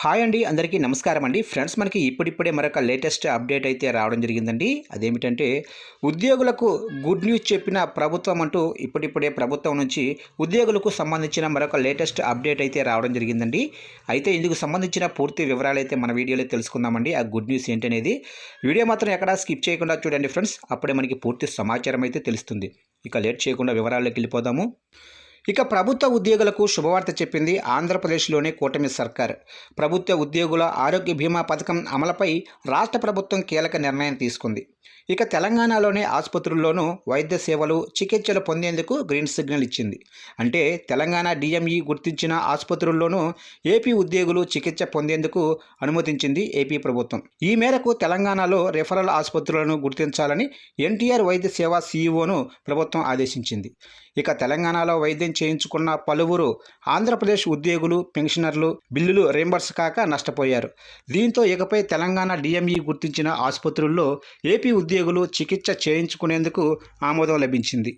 Hi అండి అందరికీ నమస్కారం అండి. ఫ్రెండ్స్ మనకి ఇప్పుడిప్పుడే మరొక లేటెస్ట్ అప్డేట్ అయితే రావడం జరిగిందండి. అదేమిటంటే ఉద్యోగులకు గుడ్ న్యూస్ చెప్పిన ప్రభుత్వం అంటూ ఇప్పుడిప్పుడే ప్రభుత్వం నుంచి ఉద్యోగులకు సంబంధించిన మరొక లేటెస్ట్ అప్డేట్ అయితే రావడం జరిగిందండి. అయితే ఇందుకు సంబంధించిన పూర్తి వివరాలు అయితే మన వీడియోలో తెలుసుకుందామండి. ఆ గుడ్ న్యూస్ ఏంటనేది? వీడియో మాత్రం ఎక్కడా స్కిప్ చేయకుండా చూడండి ఫ్రెండ్స్. అప్పుడే మనకి పూర్తి సమాచారం అయితే తెలుస్తుంది. ఇక లేట్ చేయకుండా వివరాల్లోకి వెళ్ళిపోదాము. ఇక ప్రభుత్వ ఉద్యోగులకు శుభవార్త చెప్పింది ఆంధ్రప్రదేశ్లోని కూటమి సర్కార్. ప్రభుత్వ ఉద్యోగుల ఆరోగ్య బీమా పథకం అమలుపై రాష్ట్ర ప్రభుత్వం కీలక నిర్ణయం తీసుకుంది. ఇక తెలంగాణలోని ఆసుపత్రుల్లోనూ వైద్య సేవలు చికిత్సలు పొందేందుకు గ్రీన్ సిగ్నల్ ఇచ్చింది. అంటే తెలంగాణ డిఎంఈ గుర్తించిన ఆసుపత్రుల్లోనూ ఏపీ ఉద్యోగులు చికిత్స పొందేందుకు అనుమతించింది ఏపీ ప్రభుత్వం. ఈ మేరకు తెలంగాణలో రెఫరల్ ఆసుపత్రులను గుర్తించాలని ఎన్టీఆర్ వైద్య సేవా సీఈఓను ప్రభుత్వం ఆదేశించింది. ఇక తెలంగాణలో వైద్యం చేయించుకున్న పలువురు ఆంధ్రప్రదేశ్ ఉద్యోగులు పెన్షనర్లు బిల్లులు రీంబర్స్ కాక నష్టపోయారు. దీంతో ఇకపై తెలంగాణ డిఎంఈ గుర్తించిన ఆసుపత్రుల్లో ఏపీ ఉద్యోగులు చికిత్స చేయించుకునేందుకు ఆమోదం లభించింది.